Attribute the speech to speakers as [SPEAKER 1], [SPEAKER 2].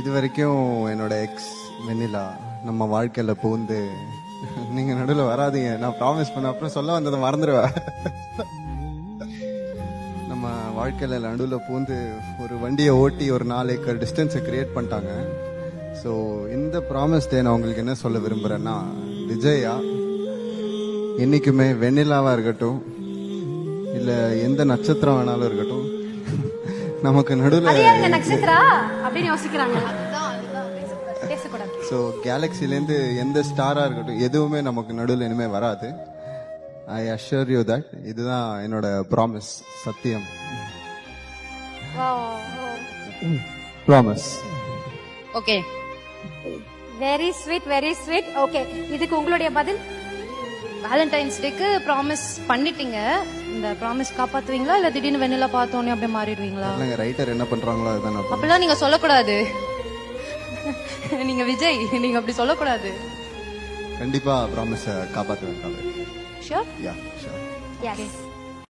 [SPEAKER 1] இது வரைக்கும் என்னோட எக்ஸ் வெண்ணிலா நம்ம வாழ்க்கையில பூந்து நீங்க நடுவில் வராதீங்க. நான் ப்ராமிஸ் பண்ண அப்புறம் சொல்ல வந்ததை மறந்துடுவேன். நம்ம வாழ்க்கையில நடுவில் பூந்து ஒரு வண்டியை ஓட்டி ஒரு நாலு ஏக்கர் டிஸ்டன்ஸை கிரியேட் பண்ணிட்டாங்க. ஸோ இந்த ப்ராமிஸ் டே நான் உங்களுக்கு என்ன சொல்ல விரும்புகிறேன்னா விஜயா என்றைக்குமே வெண்ணிலாவாக இருக்கட்டும் இல்லை எந்த நட்சத்திரம் வேணாலும் இருக்கட்டும் நமக்கு நடுவில்
[SPEAKER 2] நட்சத்திரா? அப்படின்னு யோசிக்கிறாங்க.
[SPEAKER 1] ஸோ கேலக்சிலேருந்து எந்த ஸ்டாராக இருக்கட்டும் எதுவுமே நமக்கு நடுவில் இனிமே வராது. ஐ அஷூர் யூ தட் இதுதான் என்னோட ப்ராமிஸ் சத்தியம். Promise
[SPEAKER 3] okay
[SPEAKER 2] very sweet very sweet okay இதுக்கு உங்களுடைய பதில்
[SPEAKER 3] வேலண்டைன்ஸ் டேக்கு ப்ராமிஸ் பண்ணிட்டீங்க. இந்த ப்ராமிஸ் காப்பாத்துவீங்களா? இல்ல திடீர்னு வெண்ணிலா பார்த்தோன்னே அப்படியே மாறிடுவீங்களா?
[SPEAKER 1] இல்லைங்க ரைட்டர் என்ன பண்றாங்களோ அதுதான் நான் பண்ணுவேன்.
[SPEAKER 3] அப்படிலாம் நீங்க சொல்லக்கூடாது. நீங்க விஜய் நீங்க அப்படி சொல்லக்கூடாது.
[SPEAKER 1] கண்டிப்பா ப்ராமிஸை காப்பாற்றுவேன்
[SPEAKER 3] ஷியோர்
[SPEAKER 1] யா ஷூர்
[SPEAKER 2] எஸ்